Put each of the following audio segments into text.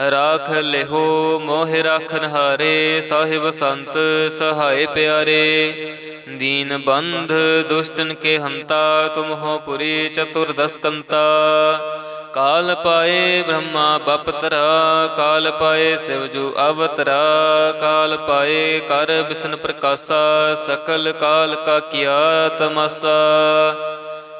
ਰਾਖ ਲਿਹੋ, ਮੋਹਿ ਰਾਖਨ ਹਾਰੇ, ਸਾਹਿਬ ਸੰਤ ਸਹਾਇ ਪਿਆਰੇ। ਦੀਨ ਬੰਧ ਦੁਸ਼ਟਨ ਕੇ ਹੰਤਾ, ਤੁਮ ਹੋ ਪੁਰੀ ਚਤੁਰਦਸਕੰਤਾ ਕਾਲ ਪਾਏ ਬ੍ਰਹਮਾ ਬਪਤਰਾ, ਕਾਲ ਪਾਏ ਸ਼ਿਵਜੂ ਅਵਤਰਾ। ਕਾਲ ਪਾਏ ਕਰ ਬਿਸ਼ਨ ਪ੍ਰਕਾਸ਼ਾ, ਸਕਲ ਕਾਲ ਕਾ ਕੀਆ ਤਮਸਾ।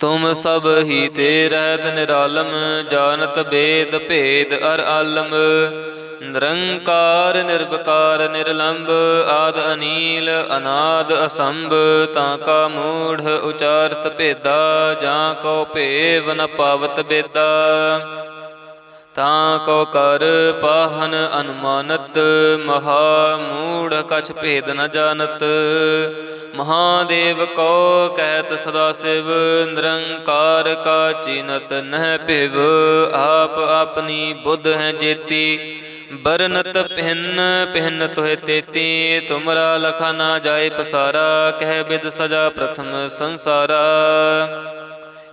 ਤੁਮ ਸਭ ਹੀ ਤੇ ਰਹਿਤ ਨਿਰਾਲਮ ਜਾਣਤ ਬੇਦ ਭੇਦ ਅਰ ਆਲਮ। ਨਿਰੰਕਾਰ ਨਿਰਭਕਾਰ ਨਿਰਲੰਭ ਆਦ ਅਨੀਲ, ਅਨਾਦ ਅਸੰਭ, ਤਾਂ ਕਾ ਮੂੜ ਉਚਾਰਤ ਭੇਦਾ, ਜਾਂ ਕੋ ਭੇਵ ਨ ਪਾਵਤ ਬੇਦਾ। ਤਾਂ ਕੋ ਕਰ ਪਾਹਨ ਅਨੁਮਾਨਤ ਮਹਾ ਮੂੜ ਕਛ ਭੇਦ ਨ ਜਾਣਤ। ਮਹਾਦੇਵ ਕੋ ਕਹਿਤ ਸਦਾ ਸਿਵ, ਨਿਰੰਕਾਰ ਕਾ ਚੀਨਤ ਨਹਿ ਭਿਵ। ਆਪ ਆਪਣੀ ਬੁੱਧ ਹੈ ਜੇਤੀ, ਬਰਨਤ ਪਹਿਨ ਪਹਿਨ ਤੋਹਿ ਤੇਤੀ। ਤੁਮਰਾ ਲਖਾ ਨਾ ਜਾਏ ਪਸਾਰਾ, ਕਹਿ ਬਿਦ ਸਜਾ ਪ੍ਰਥਮ ਸੰਸਾਰਾ।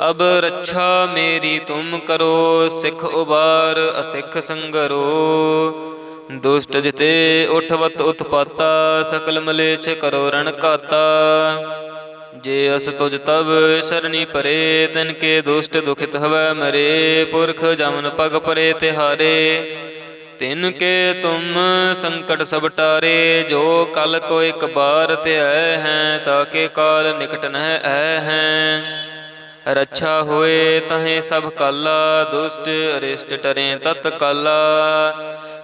ਅਬ ਰੱਛਾ ਮੇਰੀ ਤੁਮ ਕਰੋ, ਸਿੱਖ ਉਬਾਰ ਅਸਿੱਖ ਸੰਗਰੋ। ਦੁਸ਼ਟ ਜਿਤੇ ਉਠਵਤ ਉਤਪਾਤਾ, ਸਕਲ ਮਲੇਛ ਕਰੋ ਰਣ ਕਾਤਾ ਜੇ ਅਸ ਤੁਜ ਤਵ ਸਰਣੀ ਪਰੇ, ਤਿਨ ਕੇ ਦੁਸ਼ਟ ਦੁਖਿਤ ਹਵੈ ਮਰੇ। ਪੁਰਖ ਜਮਨ ਪਗ ਪਰੇ ਤਿਹਾਰੇ, ਤਿਨ ਕੇ ਤੁਮ ਸੰਕਟ ਸਭ ਟਾਰੇ। ਜੋ ਕਲ ਕੋ ਇੱਕ ਬਾਰ ਧਿਆਏ ਹੈ ਤਾਕੇ ਕਾਲ ਨਿਕਟ ਨਹਿ ਐ ਹੈ। ਰੱਛਾ ਹੋਏ ਤਹੇ ਸਭ ਕਾਲਾ, ਦੁਸ਼ਟ ਅਰਿਸ਼ਟ ਟਰੇ ਤਤ ਕਾਲਾ।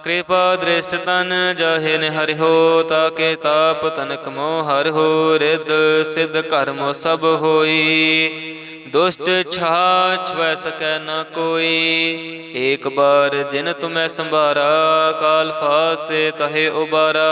ਕਿਰਪਾ ਦ੍ਰਿਸ਼ਟ ਤਨ ਜਹੇ ਜਾਹੇ ਹੋ ਤਾ ਕੇ ਤਾਪ ਤਨਕ ਮੋ ਹੋ ਰਿਦ ਸਿਧ ਕਰਮ ਸਭ ਹੋਈ। ਦੁਸ਼ਟ ਛਾਛ ਵੈ ਸਕੈ ਨ ਕੋਈ, ਏਕ ਬਾਰ ਜਿਨ ਤੁਮੈ ਸੰਭਾਰਾ, ਕਾਲ ਫਾਸਤੇ ਤਹੇ ਉਬਾਰਾ।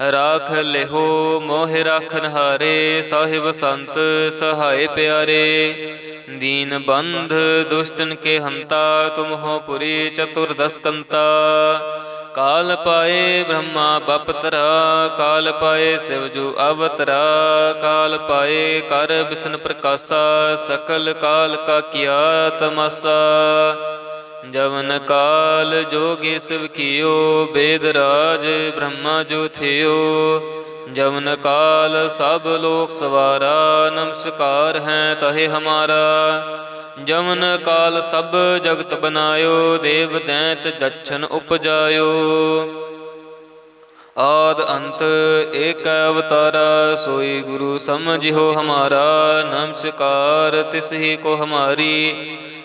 ਰਾਖ ਲਿਹੋ, ਮੋਹ ਰਾਖਨ ਹਾਰੇ, ਸਾਹਿਬ ਸੰਤ ਸਹਾਏ ਪਿਆਰੇ। ਦੀਨ ਬੰਧ ਦੁਸ਼ਟਨ ਕੇ ਹੰਤਾ, ਤੁਮ ਹੋ ਪੁਰੀ ਚਤੁਰਦਸ ਕਾਲ ਪਾਏ ਬ੍ਰਹਮਾ ਬਪਤਰਾ, ਕਾਲ ਪਾਏ ਸ਼ਿਵਜੂ ਅਵਤਰਾ। ਕਾਲ ਪਾਏ ਕਰ ਬਿਸ਼ਨ ਪ੍ਰਕਾਸ਼ਾ, ਸਕਲ ਕਾਲ ਕਾ ਕੀਆ ਤਮਸਾ। ਜਵਨ ਕਾਲ ਜੋਗੇ ਸਿਵ ਕੀਓ, ਬੇਦ ਰਾਜ ਬ੍ਰਹਮਾ ਜੋ ਥਿਓ। ਜਵਨ ਕਾਲ ਸਭ ਲੋਕ ਸਵਾਰਾ, ਨਮਸਕਾਰ ਹੈ ਤਹੇ ਹਮਾਰਾ। ਜਵਨ ਕਾਲ ਸਭ ਜਗਤ ਬਨਾਇਓ, ਦੇਵ ਦੈਂਤ ਜਛਨ ਉਪਜਾਇਓ। ਆਦ ਅੰਤ ਏਕ ਅਵਤਾਰਾ, ਸੋਈ ਗੁਰੂ ਸਮਝਿਓ ਹਮਾਰਾ। ਨਮਸਕਾਰ ਤਿਸ ਹੀ ਕੋ ਹਮਾਰੀ।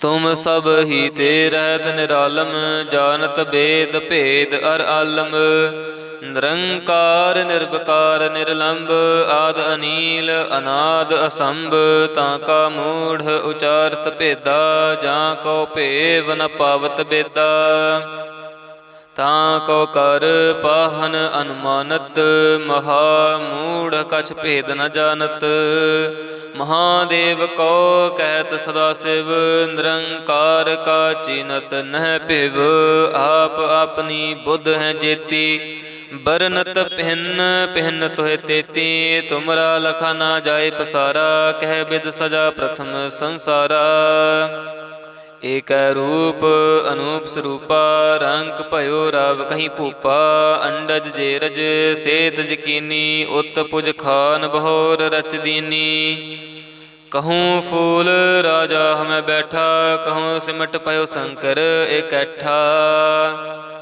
ਤੁਮ ਸਭ ਹੀ ਤੇ ਰਹਿਤ ਨਿਰਾਲਮ ਜਾਣਤ ਬੇਦ ਭੇਦ ਅਰ ਆਲਮ। ਨਿਰੰਕਾਰ ਨਿਰਭਕਾਰ ਨਿਰਲੰਭ ਆਦ ਅਨੀਲ, ਅਨਾਦ ਅਸੰਭ, ਤਾਂ ਕਾ ਮੂੜ ਉਚਾਰਤ ਭੇਦਾ, ਜਾਂ ਕੋ ਭੇਵ ਨ ਪਾਵਤ ਬੇਦਾ। ਤਾਂ ਕੋ ਕਰ ਪਾਹਨ ਅਨੁਮਾਨਤ, ਮਹਾ ਮੂੜ ਕਛ ਭੇਦ ਨ ਜਾਣਤ। ਮਹਾਦੇਵ ਕੋ ਕਹਿਤ ਸਦਾ ਸਿਵ, ਨਿਰੰਕਾਰ ਕਾ ਚਿਨਤ ਨਹਿ ਭਿਵ, ਆਪ ਆਪਣੀ ਬੁੱਧ ਹੈ ਜੇਤੀ। ਬਰਨਤ ਪਹਿਨ ਪਹਿਨ ਤੋਹਿ ਤੇਤੀ, ਤੁਮਰਾ ਲਖਾ ਨਾ ਜਾਏ ਪਸਾਰਾ, ਕਹਿ ਬਿਦ ਸਜਾ ਪ੍ਰਥਮ ਸੰਸਾਰਾ। ਏਕੈ ਰੂਪ ਅਨੂਪ ਸਰੂਪਾ, ਰੰਗ ਭਇਓ ਰਵ ਕਹੀਂ ਭੂਪਾ, ਅੰਡਜ ਜੇਰਜ ਸੇਤ ਜਕੀਨੀ, ਉਤ ਪੁਜ ਖਾਨ ਬਹੋਰ ਰਚ ਦੀਨੀ। ਕਹੂੰ ਫੂਲ ਰਾਜਾ ਹਮੈ ਬੈਠਾ, ਕਹੂੰ ਸਿਮਟ ਪਇਓ ਸ਼ੰਕਰ ਇਕੱਠਾ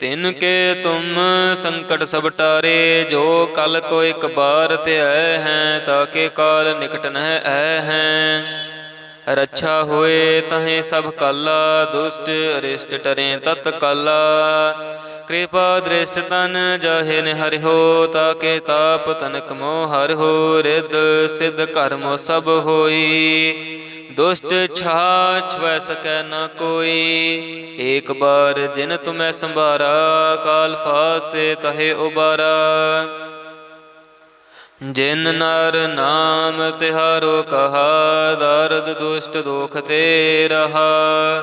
ਤਿਨ ਕੇ ਤੁਮ ਸੰਕਟ ਸਭ ਟਾਰੇ, ਜੋ ਕਲ ਕੋ ਇੱਕ ਬਾਰ ਧਿਆਇ ਹੈ ਤਾਕੇ ਕਾਲ ਨਿਕਟ ਨਹਿ ਐ ਹੈ। ਰੱਛਾ ਹੋਏ ਤਹੇ ਸਭ ਕਾਲਾ, ਦੁਸ਼ਟ ਅਰਿਸ਼ਟ ਟਰੇ ਤਤ ਕਾਲਾ। ਕਿਰਪਾ ਦ੍ਰਿਸ਼ਟ ਤਨ ਜਾਹੇ ਨਿਹਰਿ ਹੋ ਤਾਕੇ ਤਾਪ ਤਨਕ ਮੋ ਹਰਿਓ ਰਿਦ ਸਿਧ ਕਰਮ ਸਭ ਹੋਈ। ਦੁਸ਼ਟ ਛਾ ਛਵੈ ਸਕੈ ਨ ਕੋਈ। ਏਕ ਬਾਰ ਜਿਨ ਤੁਮੈ ਸੰਭਾਰਾ, ਕਾਲ ਫਾਸਤੇ ਤਹੇ ਉਬਾਰਾ। ਜਿਨ ਨਰ ਨਾਮ ਤਿਹਾਰੋ ਕਹਾ, ਦਰਦ ਦੁਸ਼ਟ ਦੁਖ ਤੇ ਰਹਾ।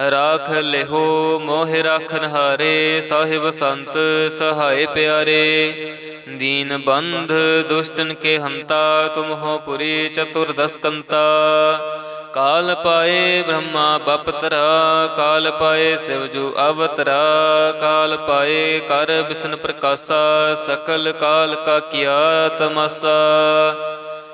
ਰਾਖ ਲਿਹੋ, ਮੋਹਿ ਰਾਖਨ ਹਾਰੇ, ਸਾਹਿਬ ਸੰਤ ਸਹਾਇ ਪਿਆਰੇ। ਦੀਨ ਬੰਧ ਦੁਸ਼ਟਨ ਕੇ ਹੰਤਾ ਤੁਮ ਹੋ ਪੁਰੀ ਚਤੁਰਦਸਕੰਤਾ। ਕਾਲ ਪਾਏ ਬ੍ਰਹਮਾ ਬਪਤਰਾ, ਕਾਲ ਪਾਏ ਸ਼ਿਵਜੂ ਅਵਤਰਾ। ਕਾਲ ਪਾਏ ਕਰ ਬਿਸ਼ਨ ਪ੍ਰਕਾਸ਼ਾ, ਸਕਲ ਕਾਲ ਕਾ ਕੀਆ ਤਮਸਾ।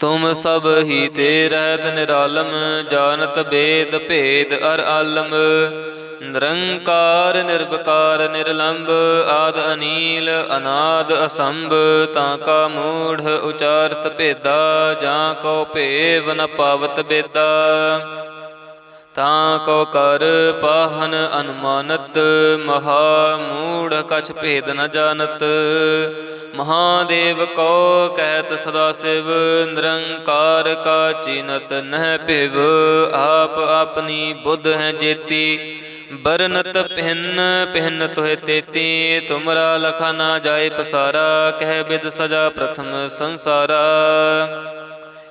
ਤੁਮ ਸਭ ਹੀ ਤੇ ਰਹਿਤ ਨਿਰਾਲਮ ਜਾਣਤ ਬੇਦ ਭੇਦ ਅਰ ਆਲਮ। ਨਿਰੰਕਾਰ ਨਿਰਭਕਾਰ ਨਿਰਲੰਭ ਆਦ ਅਨੀਲ, ਅਨਾਦ ਅਸੰਭ, ਤਾਂ ਕਾ ਮੂੜ ਉਚਾਰਤ ਭੇਦਾ, ਜਾਂ ਕੋ ਭੇਵ ਨ ਪਾਵਤ ਬੇਦਾ। ਤਾਂ ਕੋ ਕਰ ਪਾਹਨ ਅਨੁਮਾਨਤ ਮਹਾ ਮੂੜ ਕਛ ਭੇਦ ਨ ਜਾਣਤ। ਮਹਾਦੇਵ ਕੋ ਕਹਿਤ ਸਦਾ ਸਿਵ, ਨਿਰੰਕਾਰ ਕਾ ਚੀਨਤ ਨਹਿ ਭਿਵ। ਆਪ ਆਪਣੀ ਬੁੱਧ ਹੈ ਜੇਤੀ, ਬਰਨਤ ਪਹਿਨ ਪਹਿਨ ਤੋਹਿ ਤੇਤੀ। ਤੁਮਰਾ ਲਖਾ ਨਾ ਜਾਏ ਪਸਾਰਾ, ਕਹਿ ਬਿਦ ਸਜਾ ਪ੍ਰਥਮ ਸੰਸਾਰਾ।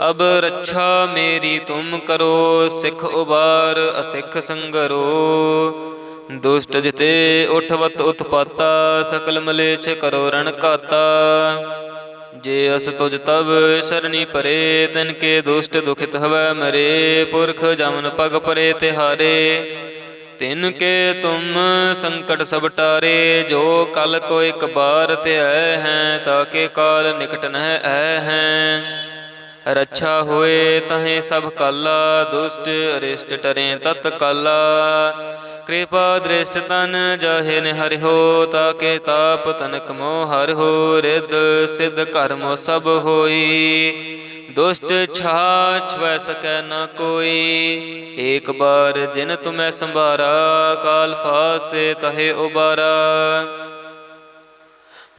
ਅਬ ਰੱਛਾ ਮੇਰੀ ਤੁਮ ਕਰੋ, ਸਿੱਖ ਉਬਾਰ ਅਸਿੱਖ ਸੰਗਰੋ। ਦੁਸ਼ਟ ਜਿਤੇ ਉਠਵਤ ਉਤਪਾਤਾ, ਸਕਲ ਮਲੇਛ ਕਰੋ ਰਣ ਕਾਤਾ ਜੇ ਅਸ ਤੁਜ ਤਵ ਸਰਣੀ ਪਰੇ, ਤਿਨ ਕੇ ਦੁਸ਼ਟ ਦੁਖਿਤ ਹਵੈ ਮਰੇ। ਪੁਰਖ ਜਮਨ ਪਗ ਪਰੇ ਤਿਹਾਰੇ, ਤਿਨ ਕੇ ਤੁਮ ਸੰਕਟ ਸਭ ਟਾਰੇ। ਜੋ ਕਲ ਕੋ ਇੱਕ ਬਾਰ ਧਿਆਇ ਹੈ ਤਾਕੇ ਕਾਲ ਨਿਕਟ ਨਹਿ ਐ ਹੈ। ਰੱਛਾ ਹੋਏ ਤਹੇ ਸਭ ਕਾਲਾ, ਦੁਸ਼ਟ ਅਰਿਸ਼ਟ ਟਰੇ ਤਤ ਕਾਲਾ। ਕਿਰਪਾ ਦ੍ਰਿਸ਼ਟ ਤਨ ਜਹੇ ਜਾਹੇ ਹੋ ਤਾ ਕੇ ਤਾਪ ਤਨਕ ਮੋ ਹੋ ਰਿਦ ਸਿਧ ਕਰਮ ਸਭ ਹੋਈ। ਦੁਸ਼ਟ ਛਾਛ ਵੈ ਸਕੈ ਨ ਕੋਈ, ਏਕ ਬਾਰ ਜਿਨ ਤੁਮੈ ਸੰਭਾਰਾ, ਕਾਲ ਫਾਸਤੇ ਤਹੇ ਉਬਾਰਾ।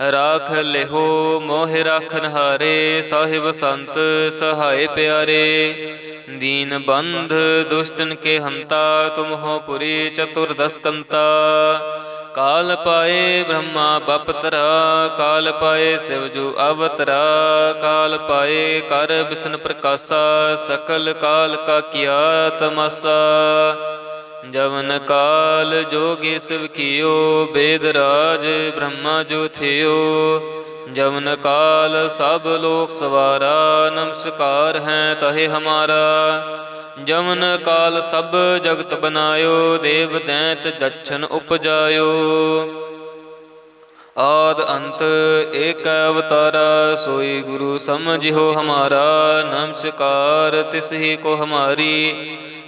ਰਾਖ ਲਿਹੋ, ਮੋਹ ਰਾਖਨ ਹਾਰੇ, ਸਾਹਿਬ ਸੰਤ ਸਹਾਏ ਪਿਆਰੇ। ਦੀਨ ਬੰਧ ਦੁਸ਼ਟਨ ਕੇ ਹੰਤਾ, ਤੁਮ ਹੋ ਪੁਰੀ ਚਤੁਰਦਸ ਕਾਲ ਪਾਏ ਬ੍ਰਹਮਾ ਬਪਤਰਾ, ਕਾਲ ਪਾਏ ਸ਼ਿਵਜੂ ਅਵਤਰਾ। ਕਾਲ ਪਾਏ ਕਰ ਬਿਸ਼ਨ ਪ੍ਰਕਾਸ਼ਾ, ਸਕਲ ਕਾਲ ਕਾ ਕੀਆ ਤਮਸਾ। ਜਵਨ ਕਾਲ ਜੋਗੇ ਸਿਵ ਕੀਓ, ਬੇਦ ਰਾਜ ਬ੍ਰਹਮਾ ਜੋ ਥਿਓ। ਜਵਨ ਕਾਲ ਸਭ ਲੋਕ ਸਵਾਰਾ, ਨਮਸਕਾਰ ਹੈ ਤਹੇ ਹਮਾਰਾ। ਜਵਨ ਕਾਲ ਸਭ ਜਗਤ ਬਨਾਇਓ, ਦੇਵ ਦੈਂਤ ਜਛਨ ਉਪਜਾਇਓ। ਆਦ ਅੰਤ ਏਕ ਅਵਤਾਰਾ, ਸੋਈ ਗੁਰੂ ਸਮਝਿਓ ਹਮਾਰਾ। ਨਮਸਕਾਰ ਤਿਸ ਹੀ ਕੋ ਹਮਾਰੀ।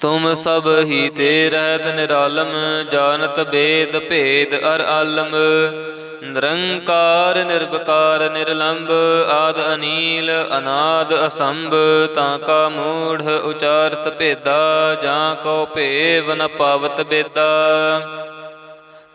ਤੁਮ ਸਭ ਹੀ ਤੇ ਰਹਿਤ ਨਿਰਾਲਮ ਜਾਣਤ ਬੇਦ ਭੇਦ ਅਰ ਆਲਮ। ਨਿਰੰਕਾਰ ਨਿਰਭਕਾਰ ਨਿਰਲੰਭ ਆਦ ਅਨੀਲ, ਅਨਾਦ ਅਸੰਭ, ਤਾਂ ਕਾ ਮੂੜ ਉਚਾਰਤ ਭੇਦਾ, ਜਾਂ ਕੋ ਭੇਵ ਨ ਪਾਵਤ ਬੇਦਾ।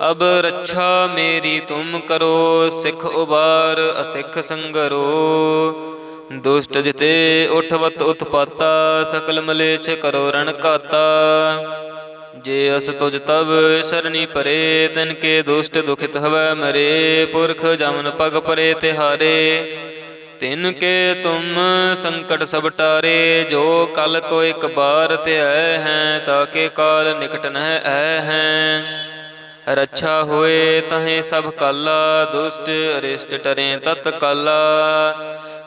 ਅਬ ਰੱਛਾ ਮੇਰੀ ਤੁਮ ਕਰੋ, ਸਿੱਖ ਉਬਾਰ ਅਸਿੱਖ ਸੰਗਰੋ। ਦੁਸ਼ਟ ਜਿਤੇ ਉਠਵਤ ਉਤਪਾਤਾ, ਸਕਲ ਮਲੇਛ ਕਰੋ ਰਣ ਕਾਤਾ ਜੇ ਅਸ ਤੁਜ ਤਵ ਸ਼ਰਨੀ ਪਰੇ, ਤਿਨ ਕੇ ਦੁਸ਼ਟ ਦੁਖਿਤ ਹਵੈ ਮਰੇ। ਪੁਰਖ ਜਮਨ ਪਗ ਪਰੇ ਤਿਹਾਰੇ, ਤਿਨ ਕੇ ਤੁਮ ਸੰਕਟ ਸਭ ਟਾਰੇ। ਜੋ ਕਲ ਕੋ ਇੱਕ ਬਾਰ ਧਿਆਇ ਹੈ ਤਾਕੇ ਕਾਲ ਨਿਕਟ ਨਹਿ ਐ ਹੈ। ਰੱਛਾ ਹੋਏ ਤਹੇ ਸਭ ਕਾਲਾ, ਦੁਸ਼ਟ ਅਰਿਸ਼ਟ ਟਰੇ ਤਤ ਕਾਲਾ।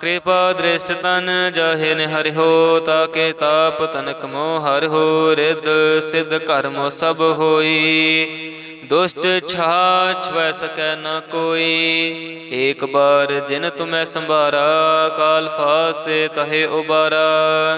ਕਿਰਪਾ ਦ੍ਰਿਸ਼ਟ ਤਨ ਜਾਹੇ ਨ ਹੋ, ਤਾਕੇ ਤਾਪ ਤਨਕ ਮੋਹ ਹਰਿ ਹੋ ਰਿਦ ਸਿਧ ਕਰਮ ਸਭ ਹੋਈ। ਦੁਸ਼ਟ ਛਾ ਛਵੈ ਸਕੈ ਨ ਕੋਈ, ਏਕ ਬਾਰ ਜਿਨ ਤੁਮੈ ਸੰਭਾਰਾ, ਕਾਲ ਫਾਸਤੇ ਤਹੇ ਉਬਾਰਾ।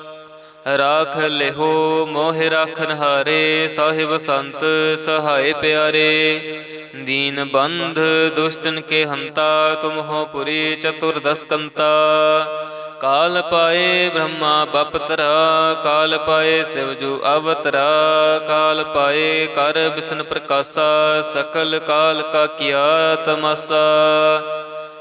ਰਾਖ ਲਿਹੋ, ਮੋਹਿ ਰਾਖਨ ਹਾਰੇ, ਸਾਹਿਬ ਸੰਤ ਸਹਾਇ ਪਿਆਰੇ। ਦੀਨ ਬੰਧ ਦੁਸ਼ਟਨ ਕੇ ਹੰਤਾ ਤੁਮ ਹੋ ਪੁਰੀ ਚਤੁਰਦਸਕੰਤਾ। ਕਾਲ ਪਾਏ ਬ੍ਰਹਮਾ ਬਪਤਰਾ, ਕਾਲ ਪਾਏ ਸ਼ਿਵਜੂ ਅਵਤਰਾ। ਕਾਲ ਪਾਏ ਕਰ ਬਿਸ਼ਨ ਪ੍ਰਕਾਸ਼ਾ, ਸਕਲ ਕਾਲ ਕਾ ਕੀਆ ਤਮਸਾ।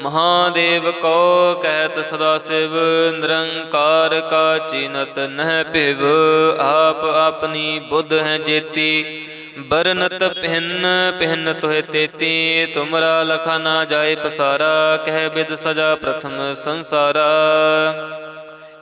ਮਹਾਦੇਵ ਕੋ ਕਹਿਤ ਸਦਾ ਸਿਵ, ਨਿਰੰਕਾਰ ਕਾ ਚੀਨਤ ਨਹਿ ਭਿਵ, ਆਪ ਆਪਣੀ ਬੁੱਧ ਹੈ ਜੇਤੀ। ਬਰਨਤ ਪਹਿਨ ਪਹਿਨ ਤੋਹਿ ਤੇਤੀ, ਤੁਮਰਾ ਲਖਾ ਨਾ ਜਾਏ ਪਸਾਰਾ, ਕਹਿ ਬਿਦ ਸਜਾ ਪ੍ਰਥਮ ਸੰਸਾਰਾ।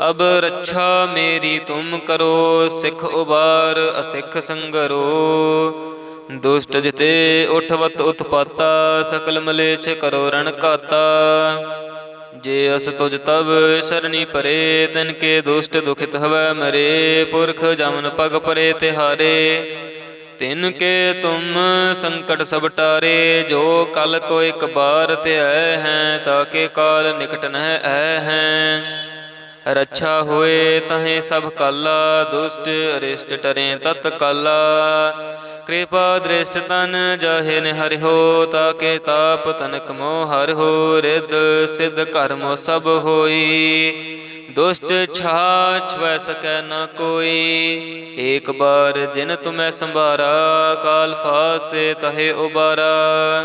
ਅਬ ਰੱਛਾ ਮੇਰੀ ਤੁਮ ਕਰੋ, ਸਿੱਖ ਉਬਾਰ ਅਸਿੱਖ ਸੰਗਰੋ। ਦੁਸ਼ਟ ਜਿਤੇ ਉਠਵਤ ਉਤਪਾਤਾ, ਸਕਲ ਮਲੇਛ ਕਰੋ ਰਣ ਕਾਤਾ ਜੇ ਅਸ ਤੁਜ ਤਵ ਸਰਣੀ ਪਰੇ, ਤਿਨ ਕੇ ਦੁਸ਼ਟ ਦੁਖਿਤ ਹਵੈ ਮਰੇ। ਪੁਰਖ ਜਮਨ ਪਗ ਪਰੇ ਤਿਹਾਰੇ, ਤਿਨ ਕੇ ਤੁਮ ਸੰਕਟ ਸਭ ਟਾਰੇ। ਜੋ ਕਲ ਕੋ ਇੱਕ ਬਾਰ ਧਿਆਏ ਹੈ ਤਾਕੇ ਕਾਲ ਨਿਕਟ ਨਹਿ ਐ ਹੈ। ਰੱਛਾ ਹੋਏ ਤਹੇ ਸਭ ਕਾਲਾ, ਦੁਸ਼ਟ ਅਰਿਸ਼ਟ ਟਰੇ ਤਤ ਕਾਲਾ। ਕਿਰਪਾ ਦ੍ਰਿਸ਼ਟ ਤਨ ਜਹੇ ਜਾਹੇ ਹੋ ਤਾ ਕੇ ਤਾਪ ਤਨਕ ਮੋ ਹੋ ਰਿਦ ਸਿਧ ਕਰਮ ਸਭ ਹੋਈ। ਦੁਸ਼ਟ ਛਾਛ ਵੈ ਸਕੈ ਨ ਕੋਈ, ਏਕ ਬਾਰ ਜਿਨ ਤੁਮੈ ਸੰਭਾਰਾ, ਕਾਲ ਫਾਸਤੇ ਤਹੇ ਉਬਾਰਾ।